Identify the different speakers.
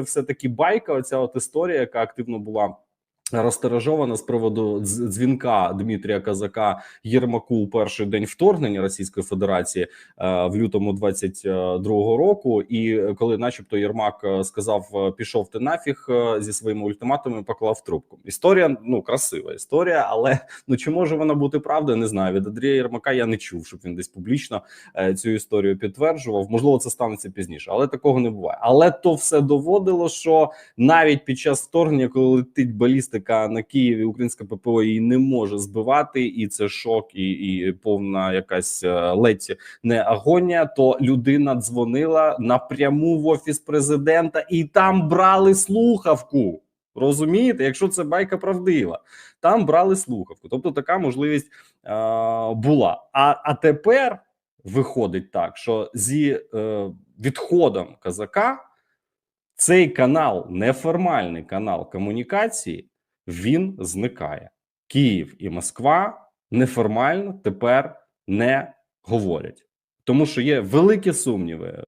Speaker 1: все таки байка. Оця от історія, яка активно була. Розтиражована з приводу дзвінка Дмитрія Казака Єрмаку у перший день вторгнення Російської Федерації е, в лютому 22-го року. І е, коли, начебто, Єрмак е, сказав: е, пішов ти нафіг е, зі своїми ультиматумами, поклав трубку. Історія ну красива історія, але ну чи може вона бути правдою? Не знаю. Від Андрія Єрмака я не чув, щоб він десь публічно е, цю історію підтверджував. Можливо, це станеться пізніше, але такого не буває. Але то все доводило, що навіть під час вторгнення, коли летить балістика на Києві, українська ППО її не може збивати, і це шок, і, і повна якась е, ледь не агонія. То людина дзвонила напряму в офіс президента, і там брали слухавку. Розумієте, якщо це байка правдива, там брали слухавку. Тобто така можливість е, була. А, а тепер виходить так, що зі е, відходом казака цей канал, неформальний канал комунікації, він зникає. Київ і Москва неформально тепер не говорять, тому що є великі сумніви